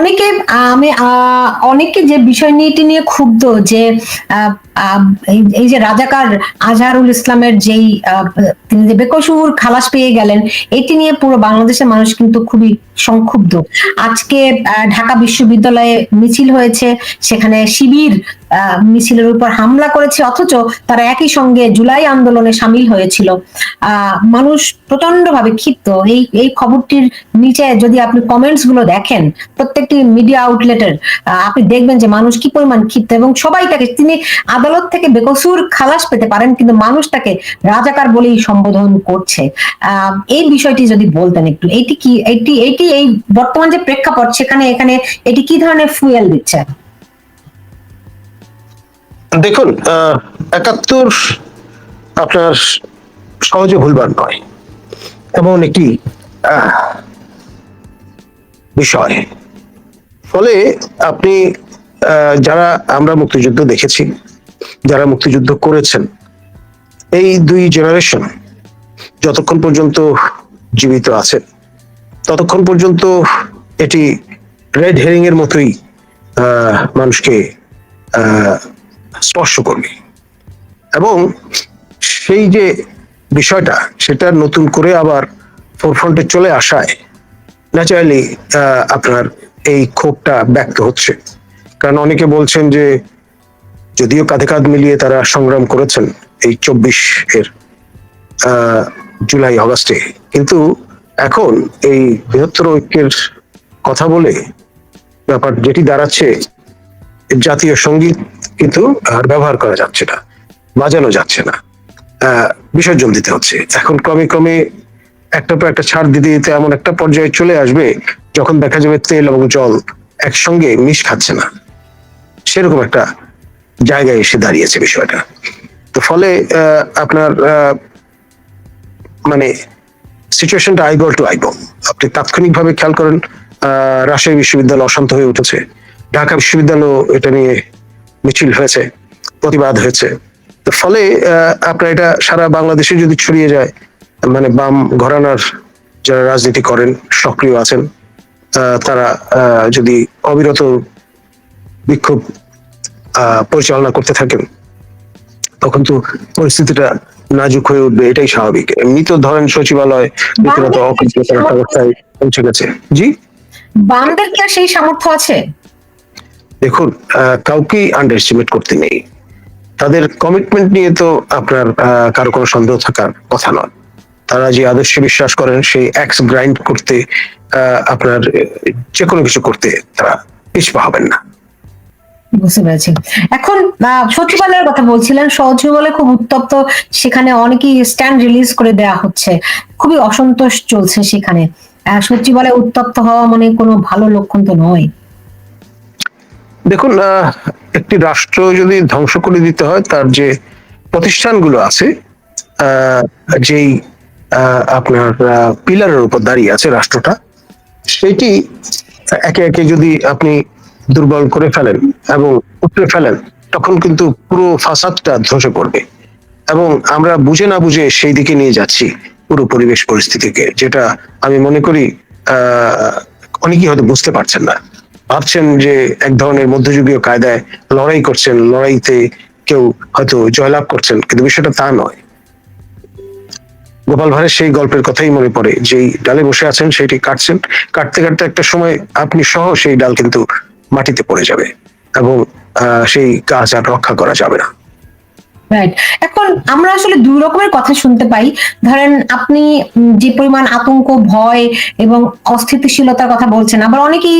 অনেকে আমি অনেকে যে বিষয় নিয়ে নিয়ে ক্ষুব্ধ যে এই- যে রাজাকার আজহারুল ইসলামের যেই তিনি যে বেকসুর খালাস পেয়ে গেলেন, এটি নিয়ে পুরো বাংলাদেশের মানুষ কিন্তু খুবই সংক্ষুব্ধ। আজকে ঢাকা বিশ্ববিদ্যালয়ে মিছিল হয়েছে, সেখানে শিবির মিছিলের উপর হামলা করেছে, অথচ তারা একই সঙ্গে জুলাই আন্দোলনে সামিল হয়েছিল। মানুষ প্রচণ্ড ভাবে ক্ষিপ্ত। এই এই খবরটির নিচে যদি আপনি কমেন্টসগুলো দেখেন, প্রত্যেকটি মিডিয়া আউটলেটের আপনি দেখবেন যে মানুষ কি পরিমাণ ক্ষিপ্ত এবং সবাই তাকে, তিনি আদালত থেকে বেকসুর খালাস পেতে পারেন, কিন্তু মানুষ তাকে রাজাকার বলেই সম্বোধন করছে। এই বিষয়টি যদি বলতেন একটু, এটি কি, এটি এটি এই বর্তমান যে প্রেক্ষাপট, সেখানে, এখানে এটি কি ধরনের ফুয়েল দিচ্ছে? দেখুন একাত্তর আপনার সহজে ভুলবার নয়। এমন একটি বিষয়। ফলে আপনি যারা আমরা মুক্তিযুদ্ধ দেখেছি, যারা মুক্তিযুদ্ধ করেছেন, এই দুই জেনারেশন যতক্ষণ পর্যন্ত জীবিত আছেন, ততক্ষণ পর্যন্ত এটি রেড হেরিং এর মতোই মানুষকে স্পর্শ করবে এবং সেই যে বিষয়টা, সেটা নতুন করে আবার ফোরফ্রন্টে চলে আসায় ন্যাচারালি আপনার এই ক্ষোভটা ব্যক্ত হচ্ছে। কারণ অনেকে বলছেন যে, যদিও কাঁধে কাঁধ মিলিয়ে তারা সংগ্রাম করেছেন এই চব্বিশ এর জুলাই, অগাস্টে, কিন্তু এখন এই বৃহত্তর ঐক্যের কথা বলে ব্যাপার যেটি দাঁড়াচ্ছে, জাতীয় সংগীত কিন্তু, আর ব্যবহার করা যাচ্ছে না, বাজানো যাচ্ছে না। বিসর্জন দিতে হচ্ছে। এখন ক্রমে ক্রমে একটা পর একটা ছাড় দিতে দিতে এমন একটা পর্যায়ে চলে আসবে, যখন দেখা যাবে তেল এবং জল একসঙ্গে মিশ খাচ্ছে না। সেরকম একটা জায়গায় এসে দাঁড়িয়েছে বিষয়টা। তো ফলে আপনার মানে সিচুয়েশনটা আইগল টু আইবল আপনি তাৎক্ষণিকভাবে খেয়াল করেন রাজশাহী বিশ্ববিদ্যালয় অশান্ত হয়ে উঠেছে। ঢাকা বিশ্ববিদ্যালয় এটা নিয়ে মিছিল হয়েছে প্রতিবাদ হয়েছে। তো ফলে আপনার এটা সারা বাংলাদেশে যদি ছড়িয়ে যায় মানে বাম ঘরানার যারা রাজনীতি করেন সক্রিয় আছেন তারা যদি অবিরত বিক্ষোভ আহ, পরিচালনা করতে থাকেন তখন তো পরিস্থিতিটা নাজুক হয়ে উঠবে এটাই স্বাভাবিক। এমনি তো ধরেন সচিবালয় রীতিমতো অবস্থায় পৌঁছে গেছে। জি? বামদের কি আর সেই সামর্থ্য আছে? দেখুন কাউকেই আন্ডার এস্টিমেট করতে নেই। তাদের কমিটমেন্ট নিয়ে তো আপনার কারও কোনো সন্দেহ থাকার কথা নয়। তারা যে আদর্শে বিশ্বাস করেন, সেই অ্যাক্স গ্রাইন্ড করতে আপনার যে কোনো কিছু করতে তারা পিছপা হবেন না। বুঝতে পেরেছি। এখন সচিবালয়ের কথা বলছিলেন সচিবালয় খুব উত্তপ্ত, সেখানে অনেকেই স্ট্যান্ড রিলিজ করে দেওয়া হচ্ছে। খুবই অসন্তোষ চলছে সেখানে। সচিবালয় উত্তপ্ত হওয়া মানে কোনো ভালো লক্ষণ তো নয়। দেখুন একটি রাষ্ট্র যদি ধ্বংস করে দিতে হয়, তার যে প্রতিষ্ঠানগুলো আছে যেই আপনার পিলারের উপর দাঁড়িয়ে আছে রাষ্ট্রটা, সেটি একে একে যদি আপনি দুর্বল করে ফেলেন এবং উপড়ে ফেলেন, তখন কিন্তু পুরো ফাসাদটা ধসে পড়বে এবং আমরা বুঝে না বুঝে সেই দিকে নিয়ে যাচ্ছি পুরো পরিবেশ পরিস্থিতিকে, যেটা আমি মনে করি অনেকেই হয়তো বুঝতে পারছেন না। ভাবছেন যে এক ধরনের মধ্যযুগীয় কায়দায় লড়াই করছেন, লড়াইতে কেউ হয়তো জয়লাভ করছেন, কিন্তু বিষয়টা তা নয়। গোপাল ভাঁড়ের সেই গল্পের কথাই মনে পড়ে, যেই ডালে বসে আছেন সেটি কাটছেন। কাটতে কাটতে একটা সময় আপনি সহ সেই ডাল কিন্তু মাটিতে পড়ে যাবে এবং সেই গাছ আর রক্ষা করা যাবে না। রাইট এখন আমরা আসলে দুই রকমের কথা শুনতে পাই। ধরেন আপনি যে পরিমাণ আতঙ্ক, ভয় এবং অস্থিতিশীলতার কথা বলছেন, আবার অনেকেই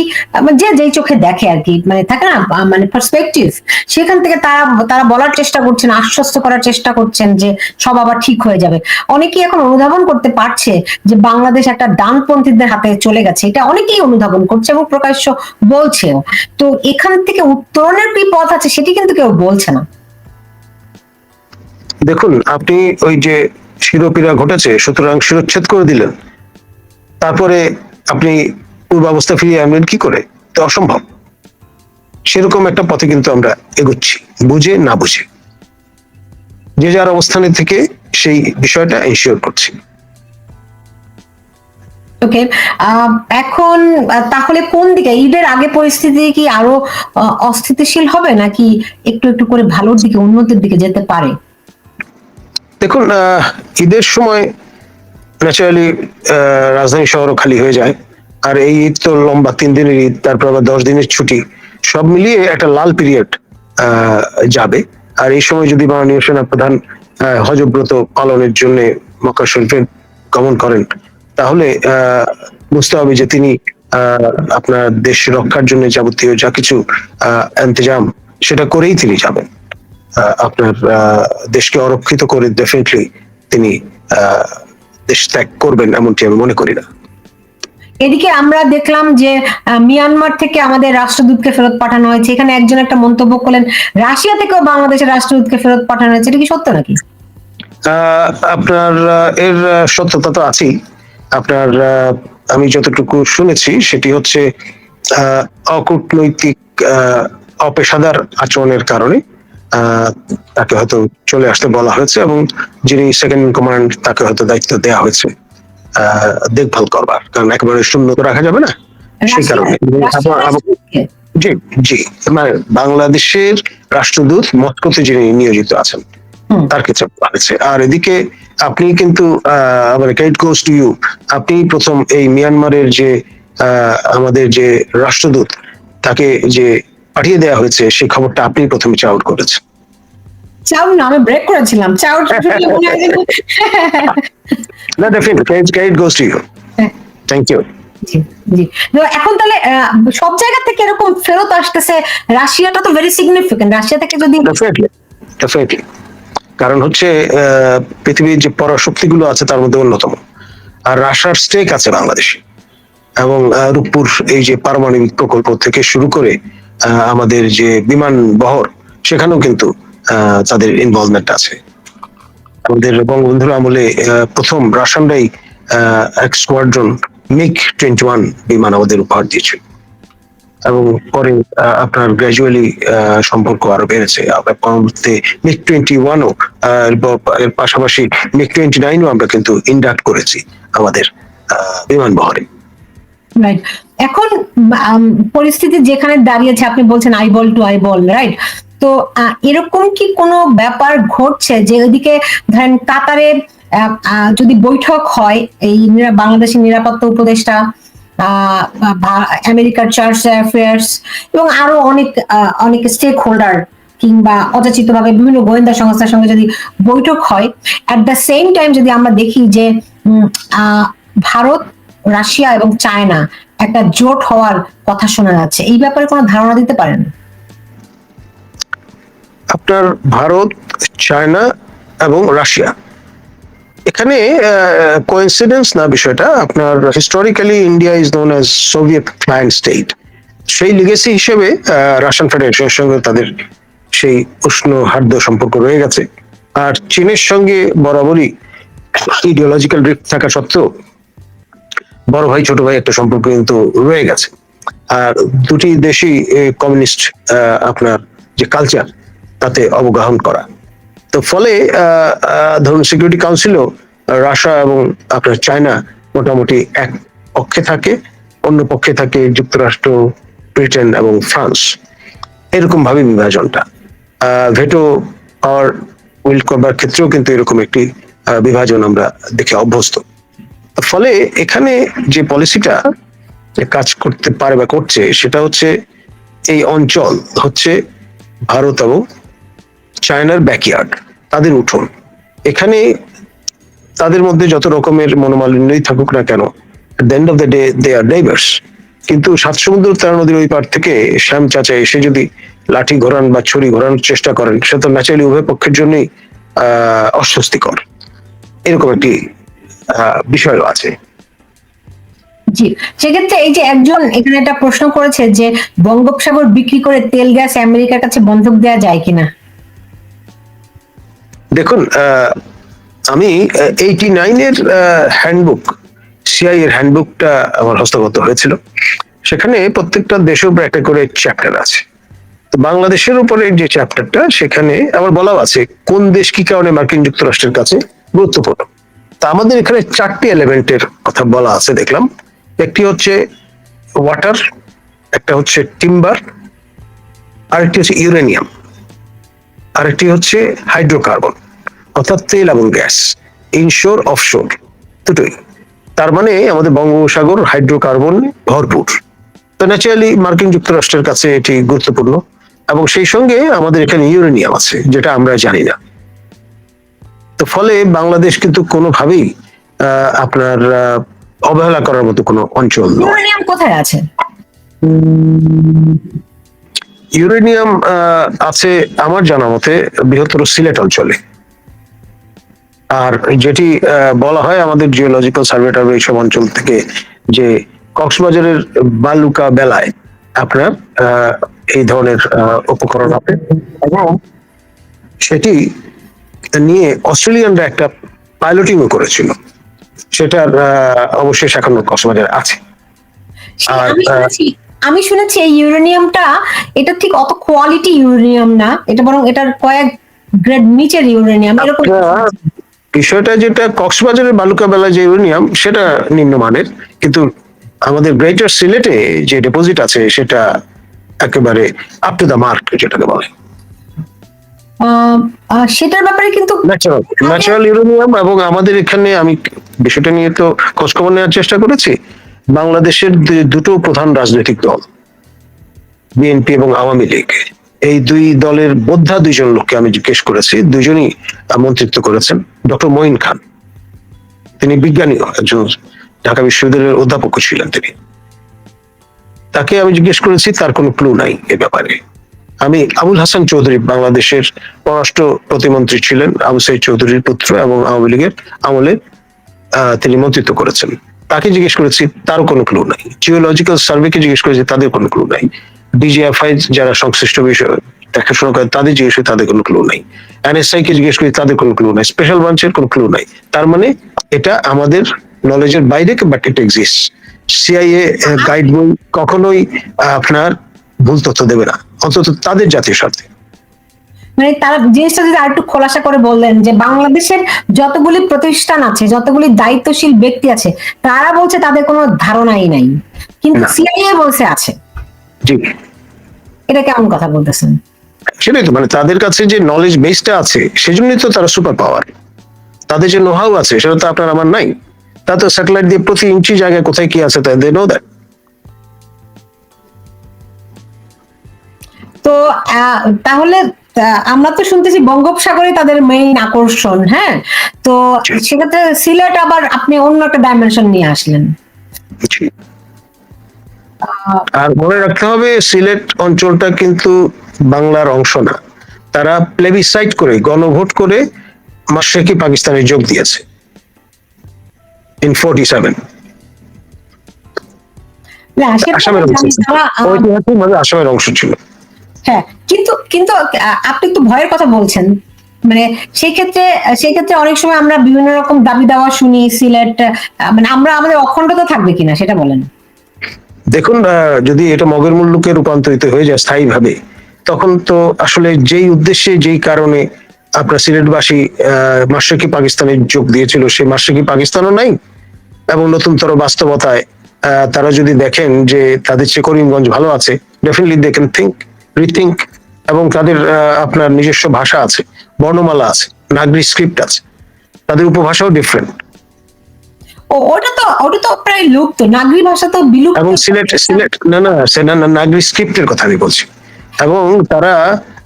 যে যেই চোখে দেখে আর কি মানে থাকে না মানে পার্সপেক্টিভ সেখান থেকে তারা তারা বলার চেষ্টা করছেন, আশ্বস্ত করার চেষ্টা করছেন যে সব আবার ঠিক হয়ে যাবে। অনেকেই এখন অনুধাবন করতে পারছে যে বাংলাদেশ একটা ডানপন্থীদের হাতে চলে গেছে। এটা অনেকেই অনুধাবন করছে এবং প্রকাশ্য বলছেও। তো এখান থেকে উত্তরণের কি পথ আছে সেটি কিন্তু কেউ বলছে না। দেখুন, আপনি ওই যে শিরোপীড়া ঘটেছে, সুতরাং শিরোচ্ছেদ করে দিলেন। তারপরে আপনি পূর্বাবস্থা ফিরিয়ে আনবেন কি করে? তো অসম্ভব। সেরকম একটা পথে কিন্তু আমরা এগোচ্ছি, বুঝে না বুঝে। যে যার অবস্থানে থেকে সেই বিষয়টা এনশিওর করছি। ওকে এখন তাহলে কোন দিকে? ঈদের আগে পরিস্থিতি কি আরও অস্থিতিশীল হবে নাকি একটু একটু করে ভালোর দিকে, উন্নতির দিকে যেতে পারে? দেখুন ঈদের সময় ন্যাচারালি রাজধানী শহরও খালি হয়ে যায়। আর এই ঈদ তো লম্বা তিন দিনের ঈদ তারপর আবার দশ দিনের ছুটি। সব মিলিয়ে একটা লাল পিরিয়ড যাবে। আর এই সময় যদি মাননীয় সেনাপ্রধান আহ, হজব্রত পালনের জন্য মক্কা শরীফে গমন করেন তাহলে বুঝতে হবে যে তিনি আপনার দেশ রক্ষার জন্য যাবতীয় যা কিছু আহ, সেটা করেই তিনি যাবেন। আপনার দেশকে অরক্ষিত করে ডেফিনেটলি তিনি দেশ ত্যাগ করবেন এমনটি আমি মনে করি না। এদিকে আমরা দেখলাম যে মিয়ানমার থেকে আমাদের রাষ্ট্রদূতকে ফেরত পাঠানো হয়েছে। এখানে একজন একটা মন্তব্য করলেন রাশিয়া থেকেও বাংলাদেশের রাষ্ট্রদূতকে ফেরত পাঠানো হয়েছে। এটা কি সত্য নাকি? আহ, আপনার এর সত্যতা তো আছেই। আপনার আমি যতটুকু শুনেছি সেটি হচ্ছে আহ, অকূটনৈতিক আহ, অপেশাদার আচরণের কারণে তাকে হয়তো চলে আসতে বলা হয়েছে এবং যিনি সেকেন্ড কমান্ড তাকে হয়তো দায়িত্ব দেওয়া হয়েছে। আহ, দেখভাল করবার কারণ একেবারে শূন্য তো রাখা যাবে না? সেই কারণে। আবার- আবার-? জি জি। মানে বাংলাদেশের রাষ্ট্রদূত মস্কোতে যিনি নিয়োজিত আছেন তার বলা হয়েছে। আর এদিকে আপনি কিন্তু আহ, মানে ক্রেডিট গোস টু ইউ আপনি প্রথম এই মিয়ানমারের যে আহ, আমাদের যে রাষ্ট্রদূত তাকে যে পাঠিয়ে দেওয়া হয়েছে সেই খবরটা আপনি প্রথমে চাউট করেছেন। চাউ না আমি ব্রেক করেছিলাম। চাউ শুনলে যে- না definitely credit goes to you thank you ji ji. এখন তাহলে সব জায়গা থেকে এরকম ফেরত আসতেছে রাশিয়াটা তো ভেরি সিগনিফিকেন্ট রাশিয়া থেকে যদি ডেফিনেটলি ডেফিনেটলি কারণ হচ্ছে পৃথিবীর যে পরাশক্তিগুলো আছে তার মধ্যে অন্যতম। আর রাশিয়ার স্টেক আছে বাংলাদেশে। এবং রূপপুর এই যে পারমাণবিক প্রকল্প থেকে শুরু করে আমাদের যে বিমান বহর সেখানেও কিন্তু তাদের ইনভলভমেন্ট আছে। আমাদের বঙ্গবন্ধুর আমলে প্রথম রাশিয়ানরাই আহ, এক স্কোয়াড্রন মিগ টোয়েন্টি ওয়ান বিমান আমাদের উপহার দিয়েছিল এবং পরে আপনার গ্র্যাজুয়ালি সম্পর্ক আরও বেড়েছে। পরবর্তীতে মিগ টোয়েন্টি ওয়ানও এর পাশাপাশি মিগ টোয়েন্টি নাইনও আমরা কিন্তু ইন্ডাক্ট করেছি আমাদের বিমান বহরে। রাইট এখন পরিস্থিতি যেখানে দাঁড়িয়েছে, আপনি বলছেন eyeball to I ball right তো এরকম কি কোনো ব্যাপার ঘটছে যে ওইদিকে ধরেন কাতারে যদি বৈঠক হয়, এই বাংলাদেশের নিরাপত্তা উপদেষ্টা আমেরিকার চার্চ অ্যাফেয়ার্স এবং আরও অনেক অনেক স্টেক হোল্ডার কিংবা অযাচিতভাবে বিভিন্ন গোয়েন্দা সংস্থার সঙ্গে যদি বৈঠক হয় অ্যাট দ্য সেম টাইম যদি আমরা দেখি যে ভারত রাশিয়া এবং চায়না একটা জোট হওয়ার কথা শোনা যাচ্ছে। এই ব্যাপারে কোনো ধারণা দিতে পারেন? আপনার ভারত, চায়না এবং রাশিয়া। এখানে কোইন্সিডেন্স না বিষয়টা? আপনার historically India is known as Soviet client state সেই লিগেসি হিসেবে রাশিয়ান ফেডারেশনের সঙ্গে তাদের সেই উষ্ণ হার্দ সম্পর্ক রয়ে গেছে। আর চীনের সঙ্গে বরাবরই ইডিওলজিক্যাল রিফ্ট থাকা সত্ত্বেও বড় ভাই, ছোট ভাই একটা সম্পর্ক কিন্তু রয়ে গেছে। আর দুটি দেশই কমিউনিস্ট আপনার যে কালচার তাতে অবগাহন করা। তো ফলে ধরুন সিকিউরিটি কাউন্সিলও রাশিয়া এবং আপনার চায়না মোটামুটি এক পক্ষে থাকে, অন্য পক্ষে থাকে যুক্তরাষ্ট্র, ব্রিটেন এবং ফ্রান্স। এরকম ভাবে বিভাজনটা। ভেটো পাওয়ার উইল করবার ক্ষেত্রেও কিন্তু এরকম একটি বিভাজন আমরা দেখে অভ্যস্ত। ফলে এখানে যে পলিসিটা কাজ করতে পারে বা করছে, সেটা হচ্ছে এই অঞ্চল হচ্ছে ভারত এবং চায়নার ব্যাকইয়ার্ড তাদের উঠোন। এখানে তাদের মধ্যে যত রকমের মনোমালিন্যই থাকুক না কেন the end of the day they are neighbours কিন্তু সাত সমুদ্র তেরো নদীর ওই পার থেকে শ্যাম চাচা এসে যদি লাঠি ঘোরান বা ছড়ি ঘোরানোর চেষ্টা করেন, সে তো ন্যাচারালি উভয় পক্ষের জন্যই, আহ, অস্বস্তিকর। এরকম একটি বিষয়ও আছে। জি সেক্ষেত্রে এই যে একজন এখানে একটা প্রশ্ন করেছে যে বঙ্গোপসাগর বিক্রি করে তেল গ্যাস আমেরিকার কাছে বন্ধক দেওয়া যায় কিনা? দেখুন আমি এইটি নাইনের হ্যান্ডবুক সিআই এর হ্যান্ডবুকটা আমার হস্তগত হয়েছিল। সেখানে প্রত্যেকটা দেশের উপর একটা করে চ্যাপ্টার আছে। তো বাংলাদেশের উপরে যে চ্যাপ্টারটা সেখানে আবার বলাও আছে কোন দেশ কি কারণে মার্কিন যুক্তরাষ্ট্রের কাছে গুরুত্বপূর্ণ। তা আমাদের এখানে চারটি এলিমেন্টের কথা বলা আছে, দেখলাম। একটি হচ্ছে ওয়াটার একটা হচ্ছে টিম্বার আরেকটি হচ্ছে ইউরেনিয়াম আরেকটি হচ্ছে হাইড্রোকার্বন অর্থাৎ তেল এবং গ্যাস ইনশোর অফশোর দুটোই। তার মানে আমাদের বঙ্গোপসাগর হাইড্রোকার্বন ভরপুর। তো ন্যাচারালি মার্কিন যুক্তরাষ্ট্রের কাছে এটি গুরুত্বপূর্ণ। এবং সেই সঙ্গে আমাদের এখানে ইউরেনিয়াম আছে, যেটা আমরা জানি না। তো ফলে বাংলাদেশ কিন্তু কোনোভাবেই আহ, আপনার অবহেলা করার মতো কোনো অঞ্চল ইউরেনিয়াম কোথায় আছে? ইউরেনিয়াম আহ, আছে আমার জানা মতে বৃহত্তর সিলেট অঞ্চলে। আর যেটি আহ, বলা হয় আমাদের জিওলজিক্যাল সার্ভেটার এইসব অঞ্চল থেকে যে কক্সবাজারের বালুকা বেলায় আপনার আহ, এই ধরনের আহ, উপকরণ আছে। এবং সেটি নিয়ে অস্ট্রেলিয়ানরা একটা পাইলটিংও করেছিল। সেটার অবশ্যই এখনও কক্সবাজারে আছে। আর, আমি শুনেছি এই ইউরেনিয়ামটা এটা ঠিক অত কোয়ালিটি ইউরেনিয়াম না এটা বরং এটার কয়েক গ্রেড নিচের ইউরেনিয়াম এরকম বিষয়টা যেটা কক্সবাজারের বালুকা বেলা যে ইউরেনিয়াম সেটা নিম্নমানের। কিন্তু আমাদের গ্রেটার সিলেটে যে ডিপোজিট আছে সেটা একেবারে আপ টু দা মার্ক যেটাকে বলে। সেটার ব্যাপারে কিন্তু ন্যাচারাল ইউরেনিয়াম এবং আমাদের এখানে আমি বিষয়টা নিয়ে তো খোঁজখবর নেওয়ার চেষ্টা করেছি। বাংলাদেশের দুটো প্রধান রাজনৈতিক দল বিএনপি এবং আওয়ামী লীগ। এই দুই দলের বোদ্ধা দুইজন লোককে আমি জিজ্ঞেস করেছি দুজনই আহ, মন্ত্রিত্ব করেছেন ডক্টর মঈন খান। তিনি বিজ্ঞানীও একজন ঢাকা বিশ্ববিদ্যালয়ের অধ্যাপক ছিলেন তিনি। তাকে আমি জিজ্ঞেস করেছি তার কোনো ক্লু নাই এ ব্যাপারে। আমি আবুল হাসান চৌধুরী বাংলাদেশের পররাষ্ট্র প্রতিমন্ত্রী ছিলেন, আবু সাইদ চৌধুরীর পুত্র এবং আওয়ামী লীগের আমলে তিনি মন্ত্রিত্ব করেছেন। তাকে জিজ্ঞেস করেছি, তারও কোনো ক্লু নাই। জিওলজিক্যাল সার্ভেকে জিজ্ঞেস করেছি, তাদের কোনো ক্লু নাই? ডিজিএফআই যারা সংশ্লিষ্ট বিষয় দেখাশোনা করে, তাদের জিজ্ঞেস করি, তাদের কোনো ক্লু নাই। এনএসআই কে জিজ্ঞেস করি, তাদের কোনো ক্লু নাই? স্পেশাল ব্রাঞ্চের কোনো ক্লু নাই। তার মানে এটা আমাদের নলেজের বাইরে but it exist CIA guide বই কখনোই আপনার ভুল তথ্য দেবে না। অন্তত তাদের জাতীয় স্বার্থে। মানে তারা জিনিসটা যদি আরেকটু খোলাসা করে বললেন যে বাংলাদেশের যতগুলি প্রতিষ্ঠান আছে যতগুলি দায়িত্বশীল ব্যক্তি আছে তারা বলছে তাদের কোনো ধারণাই নাই। কিন্তু সিআইএ বলছে আছে। জি। এটা কেমন কথা বলতেছেন? সেটাই তো মানে তাদের কাছে যে নলেজ বেসটা আছে সেজন্যই তো তারা সুপার পাওয়ার তাদের যে নোহাউ আছে সেটা তো আপনার আমার নাই। তা তো স্যাটেলাইট দিয়ে প্রতি ইঞ্চি জায়গায় কোথায় কি আছে তাই দে নো দ্যাট তো তাহলে আমরা তো শুনতেছি বঙ্গোপসাগরে তাদের মেইন আকর্ষণ হ্যাঁ? তো সেক্ষেত্রে সিলেট আবার আপনি অন্য একটা ডাইমেনশন নিয়ে আসলেন। আর মনে রাখতে হবে সিলেট অঞ্চলটা কিন্তু বাংলার অংশ না। তারা প্লেবিসাইট করে গণভোট করে মাশরেকি পাকিস্তানে যোগ দিয়েছে। ইন ফোর্টি সেভেন আসামের অংশ ছিল। হ্যাঁ কিন্তু কিন্তু আপনি একটু ভয়ের কথা বলছেন। মানে সেই ক্ষেত্রে সেই ক্ষেত্রে অনেক সময় আমরা বিভিন্ন রকম দাবি দাওয়া শুনি সিলেট মানে আমরা আমাদের অখণ্ডতা থাকবে কিনা সেটা বলেন। দেখুন যদি এটা মগের মূল্যকে রূপান্তরিত হয়ে যায় স্থায়ীভাবে তখন তো আসলে যেই উদ্দেশ্যে যেই কারণে আপনার সিলেটবাসী আহ, মাশরিকি পাকিস্তানে যোগ দিয়েছিল সেই মাশরিকি পাকিস্তানও নাই এবং নতুনতর বাস্তবতায় তারা যদি দেখেন যে তাদের চেয়ে করিমগঞ্জ ভালো আছে definitely they can think rethink এবং তাদের আপনার নিজস্ব ভাষা আছে বর্ণমালা আছে নাগরিক স্ক্রিপ্ট আছে তাদের উপভাষাও ডিফারেন্ট ও ওটা তো ওটা তো প্রায় লুপ্ত নাগরি ভাষা তো বিলুপ্ত। এবং সিলেট সিলেট না না সে না স্ক্রিপ্টের কথা আমি বলছি। এবং তারা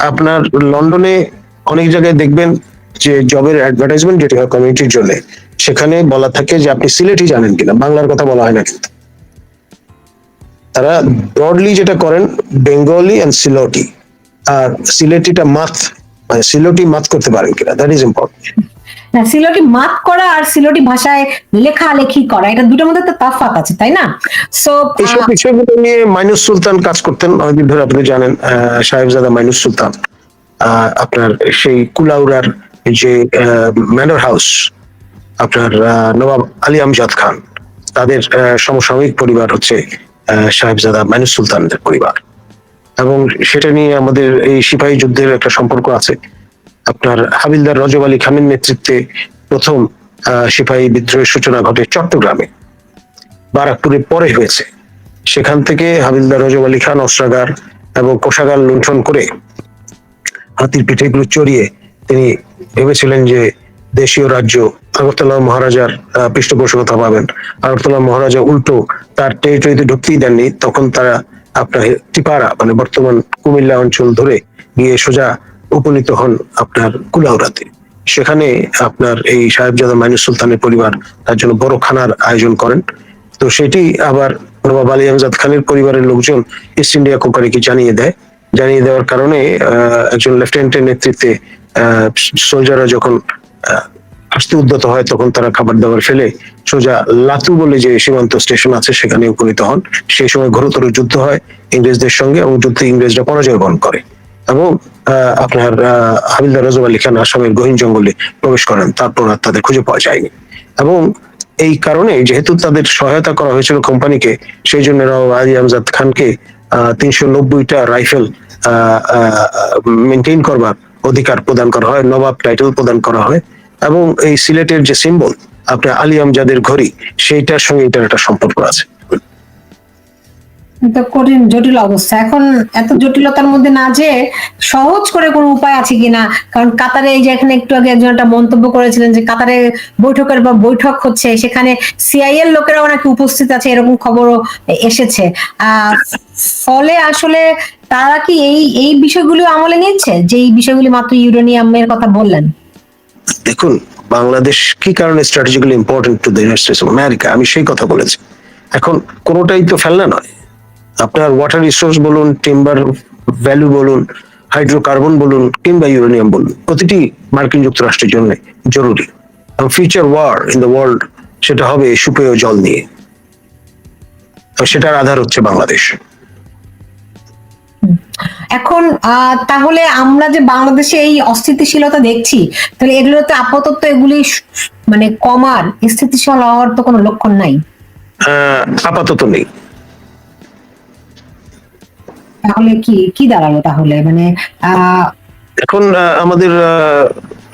আপনার লন্ডনে অনেক জায়গায় দেখবেন যে জবের অ্যাডভার্টাইজমেন্ট যেটা হয় কমিউনিটির জন্য সেখানে বলা থাকে যে আপনি সিলেটই জানেন কিনা বাংলার কথা বলা হয় না কিন্তু। তারা ব্রডলি যেটা করেন বেঙ্গলি অ্যান্ড সিলটি আর সিলেটিটা মাথ মানে সিলটি মাত করতে পারেন কিনা দ্যাট ইজ ইম্পর্টেন্ট না সিলোটি মাত করা আর সিলোটি ভাষায় লেখালেখি করা এটা দুটোর মধ্যে তো তফাৎ আছে তাই না? সো এইসব বিষয়গুলো নিয়ে মাইনুস সুলতান কাজ করতেন অনেকদিন ধরে আপনি জানেন সাহেবজাদা মাইনুস সুলতান আপনার সেই কুলাউড়ার যে ম্যানর হাউস আপনার নবাব আলী আমজাদ খান তাদের সমসাময়িক পরিবার হচ্ছে সাহেবজাদা মাইনুস সুলতানদের পরিবার। এবং সেটা নিয়ে আমাদের এই সিপাহী যুদ্ধের একটা সম্পর্ক আছে। আপনার হাবিলদার রজব আলী খানের নেতৃত্বে প্রথম সিপাহী বিদ্রোহের সূচনা ঘটে চট্টগ্রামে। বারাকপুরে পরে হয়েছে। সেখান থেকে হাবিলদার রজব আলী খান অস্ত্রাগার এবং কোষাগার লুণ্ঠন করে হাতির পিঠে এগুলো চড়িয়ে তিনি ভেবেছিলেন যে দেশীয় রাজ্য আগরতলা মহারাজার পৃষ্ঠপোষকতা পাবেন। আগরতলা মহারাজা উল্টো তার টেরিটরিতে ঢুকতেই দেননি। তখন তারা আপনার টিপারা মানে বর্তমান কুমিল্লা অঞ্চল ধরে গিয়ে সোজা উপনীত হন আপনার কুলাউড়াতে। সেখানে আপনার এই সাহেবজাদা মাইনুস সুলতানের পরিবার তার জন্য বড় খানার আয়োজন করেন। তো সেটি আবার নবাব আলী আমজাদ খানের পরিবারের লোকজন ইস্ট ইন্ডিয়া কোম্পানিকে জানিয়ে দেয়। জানিয়ে দেওয়ার কারণে একজন লেফটেন্যান্টের নেতৃত্বে সোলজাররা যখন আসতে উদ্যত হয়, তখন তারা খাবার দাবার ফেলে সোজা লাতু বলে যে সীমান্ত স্টেশন আছে সেখানে উপনীত হন। সেই সময় ঘোরতর যুদ্ধ হয় ইংরেজদের সঙ্গে এবং যুদ্ধে ইংরেজরা পরাজয় বরণ করে এবং আপনার হাবিলদার রজব আলী খান আসামের গহীন জঙ্গলে প্রবেশ করেন। তারপর আর তাদের খুঁজে পাওয়া যায়নি এবং এই কারণে যেহেতু তাদের সহায়তা করা হয়েছিল কোম্পানিকে, সেই জন্য নবাব আলী আমজাদ খানকে তিনশো নব্বইটা রাইফেল মেনটেন করবার অধিকার প্রদান করা হয়, নবাব টাইটেল প্রদান করা হয়। এবং এই সিলেটের যে সিম্বল আপনার আলী আমজাদের ঘড়ি, সেইটার সঙ্গে এটার একটা সম্পর্ক আছে। তো কঠিন, জটিল অবস্থা। এখন এত জটিলতার মধ্যে না যে সহজ করে কোনো উপায় আছে কিনা, কারণ কাতারে এই যে এখানে একটু আগে একজন একটা মন্তব্য করেছিলেন যে কাতারে বৈঠকের বা বৈঠক হচ্ছে, সেখানে সিআইএল লোকেরাও নাকি উপস্থিত আছে, এরকম খবরও এসেছে। ফলে আসলে তারা কি এই এই বিষয়গুলো আমলে নিচ্ছে যে এই বিষয়গুলি মাত্র ইউরেনিয়ামের কথা বললেন? দেখুন, বাংলাদেশ কি কারণে strategically important to the United of America আমি সেই কথা বলেছি। এখন কোনোটাই তো ফেলনা নয়। আপনার ওয়াটার রিসোর্স বলুন টিম্বার ভ্যালু বলুন হাইড্রোকার্বন বলুন, কিংবা ইউরেনিয়াম বলুন, প্রতিটি মার্কিন যুক্তরাষ্ট্রের জন্য জরুরি। Future war in the world সেটা হবে সুপেয় জল নিয়ে। সেটার আধার হচ্ছে বাংলাদেশ। এখন তাহলে আমরা যে বাংলাদেশে এই অস্থিতিশীলতা দেখছি তাহলে এগুলো তো আপাতত এগুলি মানে কমার স্থিতিশীল হওয়ার তো কোনো লক্ষণ নাই? আপাতত নেই। তাহলে কি কি দাঁড়াল তাহলে? মানে এখন আমাদের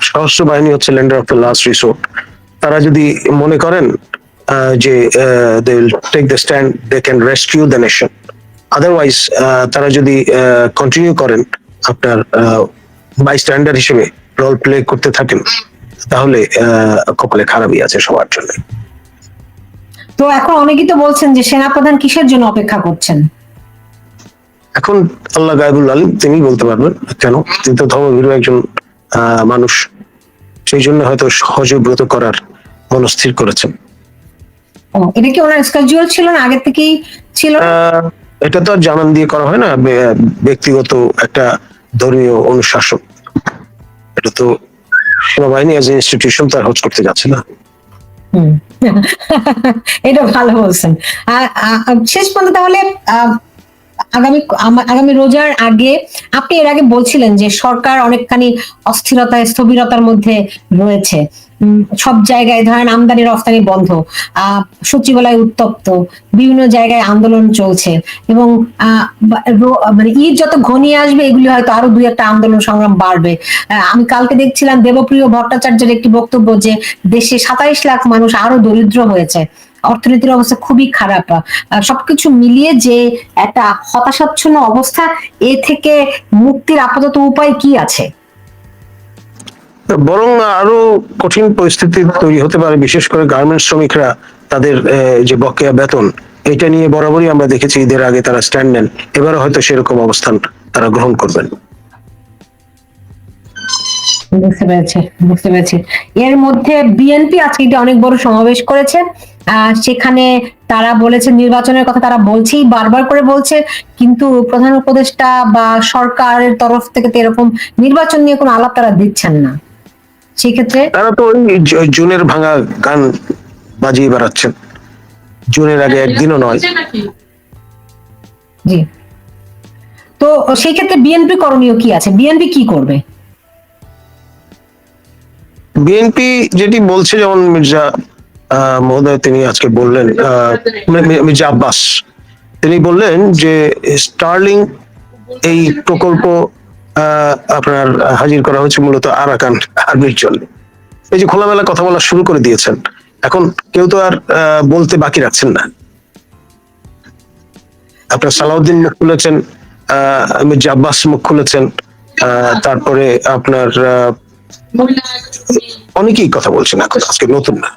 সশস্ত্র বাহিনী হচ্ছে lender of the last resort তারা যদি মনে করেন যে they will take the stand they can rescue the nation otherwise তারা যদি কন্টিনিউ করেন আপনার বাই স্ট্যান্ডার্ড হিসেবে রোল প্লে করতে থাকেন তাহলে কপালে খারাপই আছে সবার জন্য। তো এখন অনেকেই তো বলছেন যে সেনাপ্রধান কিসের জন্য অপেক্ষা করছেন? এখন আল্লাহ গায়বুল আলিম তিনি বলতে পারবেন কেন? তিনি তো ধর্মভীরু একজন মানুষ। সেই জন্য হয়তো সহজে ব্রত করার মনস্থির করেছেন। এটা কি ওনার স্কেজুয়াল ছিল না? আগে থেকেই ছিল এটা তো জানান দিয়ে করা হয় না ব্যক্তিগত একটা ধর্মীয় অনুশাসন। এটা তো সেনাবাহিনী এজ ইনস্টিটিউশন তার হোজ করতে যাচ্ছে না। এটা ভালো বলছেন। শেষ পর্যন্ত তাহলে আগামী আগামী রোজার আগে, আপনি এর আগে বলছিলেন যে সরকার অনেকখানি অস্থিরতা স্থবিরতার মধ্যে রয়েছে। সব জায়গায় ধরেন আমদানি, রফতানি বন্ধ সচিবালয় উত্তপ্ত, বিভিন্ন জায়গায় আন্দোলন চলছে এবং মানে ঈদ যত ঘনিয়ে আসবে, এগুলি হয়তো আরও দুই একটা আন্দোলন সংগ্রাম বাড়বে। আমি কালকে দেখছিলাম দেবপ্রিয় ভট্টাচার্যের একটি বক্তব্য যে দেশে সাতাইশ লাখ মানুষ আরও দরিদ্র হয়েছে। অর্থনীতির অবস্থা খুবই খারাপ। সবকিছু মিলিয়ে যে একটা হতাশাচ্ছন্ন অবস্থা এ থেকে মুক্তির আপাতত উপায় কি আছে? বরং আরও কঠিন পরিস্থিতি তৈরি হতে পারে বিশেষ করে গার্মেন্টস শ্রমিকরা তাদের যে বকেয়া বেতন এটা নিয়ে বরাবরই আমরা দেখেছি ঈদের আগে তারা স্ট্যান্ড নেন। এবারও হয়তো সেরকম অবস্থান তারা গ্রহণ করবেন। বুঝতে পেরেছি বুঝতে পেরেছি। এর মধ্যে বিএনপি আজকে এটা অনেক বড় সমাবেশ করেছে। সেখানে তারা বলেছে নির্বাচনের কথা তারা বলছেই বারবার করে বলছে কিন্তু প্রধান উপদেষ্টা বা সরকারের তরফ থেকে তো এরকম নির্বাচন নিয়ে কোনো আলাপ তারা দিচ্ছেন না। সেক্ষেত্রে তারা তো ওই জুনের ভাঙা গান বাজিয়ে বেড়াচ্ছেন। জুনের আগে একদিনও নয়। জি। তো সেই ক্ষেত্রে বিএনপি করণীয় কি আছে? বিএনপি কি করবে? বিএনপি যেটি বলছে যেমন মির্জা মহোদয় তিনি আজকে বললেন আহ, মি- মি- মির্জা আব্বাস তিনি বললেন যে স্টার্লিং এই প্রকল্প আপনার হাজির করা হয়েছে মূলত আরাকান আর্মির জন্য। এই যে খোলামেলা কথা বলা শুরু করে দিয়েছেন এখন কেউ তো আর বলতে বাকি রাখছেন না। আপনার সালাউদ্দিন মুখ খুলেছেন আহ, আব্বাস মুখ খুলেছেন তারপরে আপনার অনেকেই কথা বলছেন এখন আজকে নতুন না।